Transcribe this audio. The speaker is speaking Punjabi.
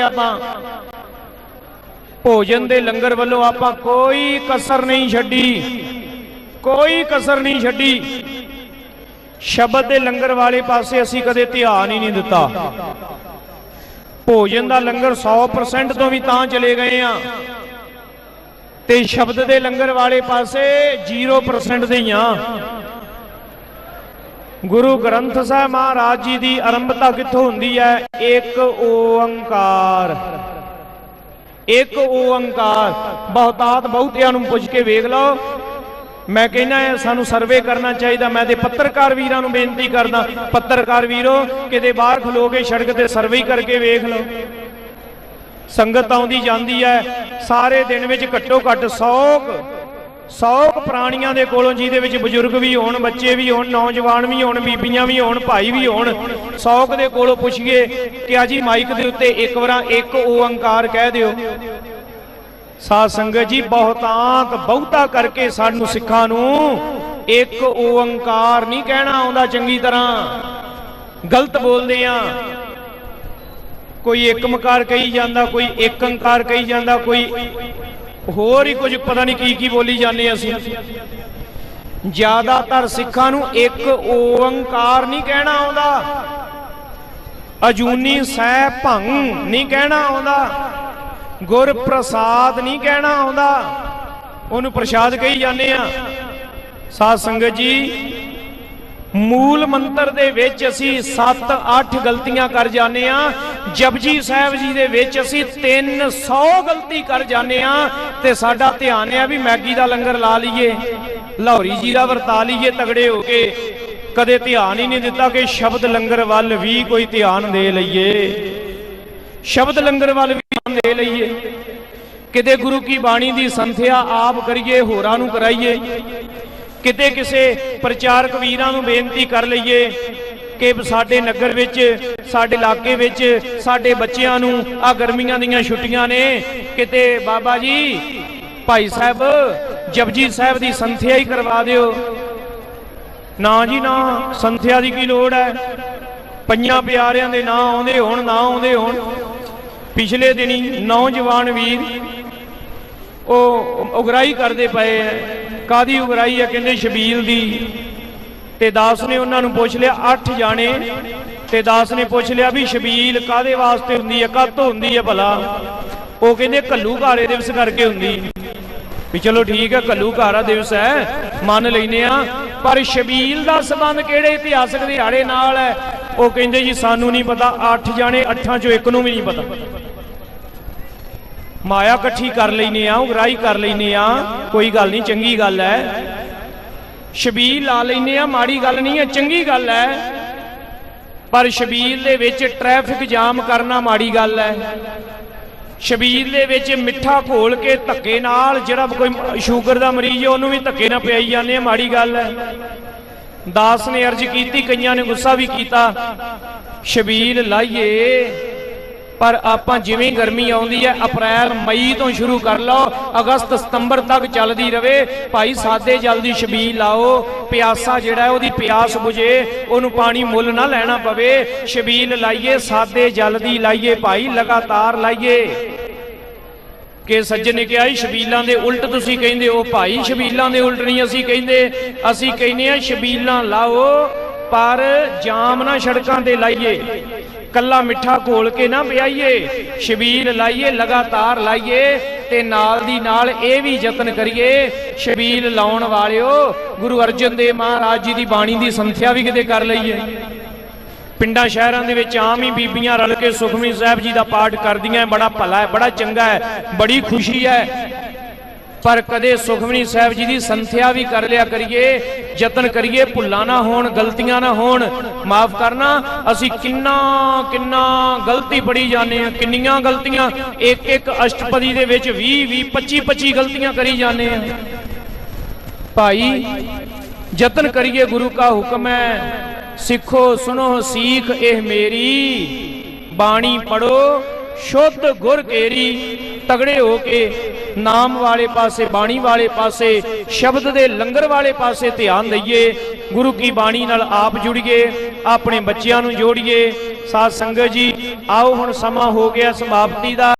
ਆਪਾਂ। ਭੋਜਨ ਦੇ ਲੰਗਰ ਵੱਲੋਂ ਆਪਾਂ ਕੋਈ ਕਸਰ ਨਹੀਂ ਛੱਡੀ। ਕੋਈ ਕਸਰ ਨਹੀਂ ਛੱਡੀ। ਸ਼ਬਦ ਦੇ ਲੰਗਰ ਵਾਲੇ ਪਾਸੇ ਅਸੀਂ ਕਦੇ ਧਿਆਨ ਹੀ ਨਹੀਂ ਦਿੱਤਾ। ਭੋਜਨ ਦਾ ਲੰਗਰ 100% ਤੋਂ ਵੀ ਤਾਂ ਚਲੇ ਗਏ ਆ। ਤੇ ਸ਼ਬਦ ਦੇ ਲੰਗਰ ਵਾਲੇ ਪਾਸੇ 0% ਦੇ ਹੀ ਆ। ਗੁਰੂ ਗ੍ਰੰਥ ਸਾਹਿਬ ਮਹਾਰਾਜ ਜੀ ਦੀ ਆਰੰਭਤਾ ਕਿੱਥੋਂ ਹੁੰਦੀ ਹੈ, ਇੱਕ ਓੰਕਾਰ। ਇੱਕ ਓੰਕਾਰ। ਬਹੁਤਾਤ ਬਹੁਤਿਆਂ ਨੂੰ ਪੁੱਛ ਕੇ ਵੇਖ ਲਓ। ਮੈਂ ਕਹਿੰਦਾ ਹੈ, ਸਾਨੂੰ ਸਰਵੇ ਕਰਨਾ ਚਾਹੀਦਾ। ਮੈਂ ਤੇ ਪੱਤਰਕਾਰ ਵੀਰਾਂ ਨੂੰ ਬੇਨਤੀ ਕਰਦਾ, ਪੱਤਰਕਾਰ ਵੀਰੋ, ਕਿਤੇ ਬਾਹਰ ਖਲੋ ਕੇ ਸੜਕ ਤੇ ਸਰਵੇ ਕਰਕੇ ਵੇਖ ਲਓ। ਸੰਗਤ ਆਉਂਦੀ ਜਾਂਦੀ ਹੈ, ਸਾਰੇ ਦਿਨ ਵਿੱਚ ਘੱਟੋ ਘੱਟ 100 100 ਪ੍ਰਾਣੀਆਂ ਦੇ ਕੋਲੋਂ ਜਿਹਦੇ ਵਿੱਚ ਬਜ਼ੁਰਗ ਵੀ ਹੋਣ, ਬੱਚੇ ਵੀ ਹੋਣ, ਨੌਜਵਾਨ ਵੀ ਹੋਣ, ਬੀਬੀਆਂ ਵੀ ਹੋਣ, ਭਾਈ ਵੀ ਹੋਣ 100 ਦੇ ਕੋਲੋਂ ਪੁੱਛੀਏ ਕਿ ਆ ਜੀ ਮਾਈਕ ਦੇ ਉੱਤੇ ਇੱਕ ਵਾਰਾਂ ਇੱਕ ਓੰਕਾਰ ਕਹਿ ਦਿਓ। ਸਾਧ ਸੰਗਤ ਜੀ ਬਹੁਤਾਂਤ ਬਹੁਤਾ ਕਰਕੇ ਸਾਨੂੰ ਸਿੱਖਾਂ ਨੂੰ ਇੱਕ ਓੰਕਾਰ ਨਹੀਂ ਕਹਿਣਾ ਆਉਂਦਾ ਚੰਗੀ ਤਰ੍ਹਾਂ। ਗਲਤ ਬੋਲਦੇ ਆ। ਕੋਈ ਇੱਕ ਮਕਾਰ ਕਹੀ ਜਾਂਦਾ, ਕੋਈ ਇੱਕ ਅੰਕਾਰ ਕਹੀ ਜਾਂਦਾ, ਕੋਈ ਹੋਰ ਹੀ ਕੁਝ ਪਤਾ ਨਹੀਂ ਕੀ ਕੀ ਬੋਲੀ ਜਾਂਦੇ ਅਸੀਂ। ਜ਼ਿਆਦਾਤਰ ਸਿੱਖਾਂ ਨੂੰ ਇੱਕ ਓੰਕਾਰ ਨਹੀਂ ਕਹਿਣਾ ਆਉਂਦਾ। ਅਜੂਨੀ ਸਹਿ ਭੰਗ ਨਹੀਂ ਕਹਿਣਾ ਆਉਂਦਾ। ਗੁਰ ਪ੍ਰਸਾਦ ਨਹੀਂ ਕਹਿਣਾ ਆਉਂਦਾ। ਉਹਨੂੰ ਪ੍ਰਸ਼ਾਦ ਕਹੀ ਜਾਂਦੇ ਆ। ਸਾਧ ਸੰਗਤ ਜੀ ਮੂਲ ਮੰਤਰ ਦੇ ਵਿੱਚ ਅਸੀਂ 7-8 ਗਲਤੀਆਂ ਕਰ ਜਾਂਦੇ ਆ ਜਪਜੀ ਸਾਹਿਬ ਜੀ ਦੇ ਵਿੱਚ ਅਸੀਂ 300 ਗਲਤੀ ਕਰ ਜਾਂਦੇ ਆ ਤੇ ਸਾਡਾ ਧਿਆਨ ਆ ਵੀ ਮੈਗੀ ਦਾ ਲੰਗਰ ਲਾ ਲਈਏ, ਲਾਹੌਰੀ ਜੀ ਦਾ ਵਰਤਾ ਲਈਏ ਤਗੜੇ ਹੋ ਕੇ। ਕਦੇ ਧਿਆਨ ਹੀ ਨਹੀਂ ਦਿੱਤਾ ਕਿ ਸ਼ਬਦ ਲੰਗਰ ਵੱਲ ਵੀ ਕੋਈ ਧਿਆਨ ਦੇ ਲਈਏ। ਸ਼ਬਦ ਲੰਗਰ ਵੱਲ ਵੀ ਧਿਆਨ ਦੇ ਲਈਏ। ਕਿਤੇ ਗੁਰੂ ਕੀ ਬਾਣੀ ਦੀ ਸੰਥਿਆ ਆਪ ਕਰੀਏ, ਹੋਰਾਂ ਨੂੰ ਕਰਾਈਏ। ਕਿਤੇ ਕਿਸੇ ਪ੍ਰਚਾਰਕ ਵੀਰਾਂ ਨੂੰ ਬੇਨਤੀ ਕਰ ਲਈਏ ਕਿ ਸਾਡੇ ਨਗਰ ਵਿੱਚ, ਸਾਡੇ ਇਲਾਕੇ ਵਿੱਚ, ਸਾਡੇ ਬੱਚਿਆਂ ਨੂੰ ਆ ਗਰਮੀਆਂ ਦੀਆਂ ਛੁੱਟੀਆਂ ਨੇ। ਕਿਤੇ ਬਾਬਾ ਜੀ, ਭਾਈ ਸਾਹਿਬ, ਜਪਜੀ ਸਾਹਿਬ ਦੀ ਸੰਥਿਆ ਹੀ ਕਰਵਾ ਦਿਓ। ਨਾ ਜੀ, ਨਾ, ਸੰਥਿਆ ਦੀ ਕੀ ਲੋੜ ਹੈ? ਪੰਜਾਂ ਪਿਆਰਿਆਂ ਦੇ ਨਾਂ ਆਉਂਦੇ ਹੋਣ, ਨਾ ਆਉਂਦੇ ਹੋਣ। ਪਿਛਲੇ ਦਿਨੀ ਨੌਜਵਾਨ ਵੀਰ ਉਹ ਉਗਰਾਈ ਕਰਦੇ ਪਏ ਐ ਕਾਦੀ ਉਗਰਾਈ ਹੈ ਕਹਿੰਦੇ ਸ਼ਬੀਲ ਦੀ? ਤੇ ਦਾਸ ਨੇ ਉਹਨਾਂ ਨੂੰ ਪੁੱਛ ਲਿਆ, ਅੱਠ ਜਾਣੇ। ਤੇ ਦਾਸ ਨੇ ਪੁੱਛ ਲਿਆ ਵੀ ਸ਼ਬੀਲ ਕਾਦੇ ਵਾਸਤੇ ਹੁੰਦੀ ਹੈ ਕਾਤੋਂ ਹੁੰਦੀ ਹੈ ਭਲਾ? ਉਹ ਕਹਿੰਦੇ ਕੱਲੂ ਘਾਰੇ ਦਿਵਸ ਕਰਕੇ ਹੁੰਦੀ। ਵੀ ਚਲੋ ਠੀਕ ਹੈ ਕੱਲੂ ਘਾਰਾ ਦਿਵਸ ਹੈ, ਮੰਨ ਲੈਨੇ ਆ। ਪਰ ਸ਼ਬੀਲ ਦਾ ਸਬੰਧ ਕਿਹੜੇ ਇਤਿਹਾਸਕ ਦਿਹਾੜੇ ਨਾਲ ਹੈ? ਉਹ ਕਹਿੰਦੇ ਜੀ, ਸਾਨੂੰ ਨਹੀਂ ਪਤਾ, ਅੱਠ ਜਾਣੇ, ਅੱਠਾਂ ਚੋਂ ਇੱਕ ਨੂੰ ਵੀ ਨਹੀਂ ਪਤਾ। ਮਾਇਆ ਇਕੱਠੀ ਕਰ ਲੈਨੇ ਆ ਉਗਰਾਈ ਕਰ ਲੈਨੇ ਆ। ਕੋਈ ਗੱਲ ਨਹੀਂ, ਚੰਗੀ ਗੱਲ ਹੈ ਸ਼ਬੀਲ ਲਾ ਲੈਨੇ ਆ, ਮਾੜੀ ਗੱਲ ਨਹੀਂ ਹੈ ਚੰਗੀ ਗੱਲ ਹੈ ਪਰ ਸ਼ਬੀਲ ਦੇ ਵਿੱਚ ਟ੍ਰੈਫਿਕ ਜਾਮ ਕਰਨਾ ਮਾੜੀ ਗੱਲ ਹੈ ਸ਼ਬੀਲ ਦੇ ਵਿੱਚ ਮਿੱਠਾ ਘੋਲ ਕੇ ਧੱਕੇ ਨਾਲ ਜਿਹੜਾ ਕੋਈ ਸ਼ੂਗਰ ਦਾ ਮਰੀਜ਼ ਹੈ ਉਹਨੂੰ ਵੀ ਧੱਕੇ ਨਾਲ ਪਿਆਈ ਜਾਂਦੇ ਆ ਮਾੜੀ ਗੱਲ ਹੈ ਦਾਸ ਨੇ ਅਰਜ਼ ਕੀਤੀ, ਕਈਆਂ ਨੇ ਗੁੱਸਾ ਵੀ ਕੀਤਾ। ਸ਼ਬੀਲ ਲਾਈਏ। ਪਰ ਆਪਾਂ ਜਿਵੇਂ ਗਰਮੀ ਆਉਂਦੀ ਹੈ, ਅਪ੍ਰੈਲ, ਮਈ ਤੋਂ ਸ਼ੁਰੂ ਕਰ ਲਓ, ਅਗਸਤ, ਸਤੰਬਰ ਤੱਕ ਚੱਲਦੀ ਰਵੇ। ਭਾਈ, ਸਾਦੇ ਜਲ ਦੀ ਛਬੀਲ ਲਾਓ, ਪਿਆਸਾ ਜਿਹੜਾ ਉਹਦੀ ਪਿਆਸ ਬੁਝੇ, ਉਹਨੂੰ ਪਾਣੀ ਮੁੱਲ ਨਾ ਲੈਣਾ ਪਵੇ। ਸ਼ਬੀਲ ਲਾਈਏ, ਸਾਦੇ ਜਲ ਦੀ ਲਾਈਏ, ਭਾਈ, ਲਗਾਤਾਰ ਲਾਈਏ। ਕਿ ਸੱਜਣ ਨੇ ਕਿਹਾ ਸ਼ਬੀਲਾਂ ਦੇ ਉਲਟ ਤੁਸੀਂ ਕਹਿੰਦੇ ਹੋ। ਭਾਈ ਸ਼ਬੀਲਾਂ ਦੇ ਉਲਟ ਨਹੀਂ ਅਸੀਂ ਕਹਿੰਦੇ। ਅਸੀਂ ਕਹਿੰਦੇ ਆ ਸ਼ਬੀਲਾਂ ਲਾਓ। ਪਰ ਜਾਮ ਨਾ ਸੜਕਾਂ ਤੇ ਲਾਈਏ। ਕੱਲਾ ਮਿੱਠਾ ਘੋਲ ਕੇ ਨਾ ਪਿਆਈਏ। ਸ਼ਬੀਲ ਲਾਈਏ, ਲਗਾਤਾਰ ਲਾਈਏ ਤੇ ਨਾਲ ਦੀ ਨਾਲ ਇਹ ਵੀ ਯਤਨ ਕਰੀਏ ਸ਼ਬੀਲ ਲਾਉਣ ਵਾਲਿਓ, ਗੁਰੂ ਅਰਜਨ ਦੇਵ ਮਹਾਰਾਜ ਜੀ ਦੀ ਬਾਣੀ ਦੀ ਸੰਥਿਆ ਵੀ ਕਿਤੇ ਕਰ ਲਈਏ। ਪਿੰਡਾਂ ਸ਼ਹਿਰਾਂ ਦੇ ਵਿੱਚ ਆਮ ਹੀ ਬੀਬੀਆਂ ਰਲ ਕੇ ਸੁਖਮਨੀ ਸਾਹਿਬ ਜੀ ਦਾ ਪਾਠ ਕਰਦੀਆਂ, ਬੜਾ ਭਲਾ ਹੈ, ਬੜਾ ਚੰਗਾ ਹੈ, ਬੜੀ ਖੁਸ਼ੀ ਹੈ। ਪਰ ਕਦੇ ਸੁਖਮਨੀ ਸਾਹਿਬ ਜੀ ਦੀ ਸੰਥਿਆ ਵੀ ਕਰ ਲਿਆ ਕਰੀਏ, ਯਤਨ ਕਰੀਏ ਭੁੱਲਾਂ ਨਾ ਹੋਣ, ਗਲਤੀਆਂ ਨਾ ਹੋਣ, ਮਾਫ ਕਰਨਾ, ਅਸੀਂ ਕਿੰਨਾ ਕਿੰਨਾ ਗਲਤੀ ਪੜੀ ਜਾਂਦੇ ਆ ਕਿੰਨੀਆਂ ਗਲਤੀਆਂ ਇੱਕ ਇੱਕ ਅਸ਼ਟਪਦੀ ਦੇ ਵਿੱਚ 20 20 25 25 ਗਲਤੀਆਂ ਕਰੀ ਜਾਂਦੇ ਆ ਭਾਈ, ਯਤਨ ਕਰੀਏ, ਗੁਰੂ ਕਾ ਹੁਕਮ ਹੈ, ਸਿੱਖੋ ਸੁਨੋ ਸੀਖ, ਇਹ ਮੇਰੀ, ਬਾਣੀ ਪੜੋ ਸ਼ੁੱਧ ਗੁਰ ਕੇਰੀ, ਤਗੜੇ ਹੋ ਕੇ ਨਾਮ ਵਾਲੇ ਪਾਸੇ, ਬਾਣੀ ਵਾਲੇ ਪਾਸੇ, ਸ਼ਬਦ ਦੇ ਲੰਗਰ ਵਾਲੇ ਪਾਸੇ ਧਿਆਨ ਦਈਏ। ਗੁਰੂ ਕੀ ਬਾਣੀ ਨਾਲ ਆਪ ਜੁੜੀਏ, ਆਪਣੇ ਬੱਚਿਆਂ ਨੂੰ ਜੋੜੀਏ। ਸਾਧ ਸੰਗਤ ਜੀ, ਆਓ ਹੁਣ ਸਮਾਂ ਹੋ ਗਿਆ ਸਮਾਪਤੀ ਦਾ।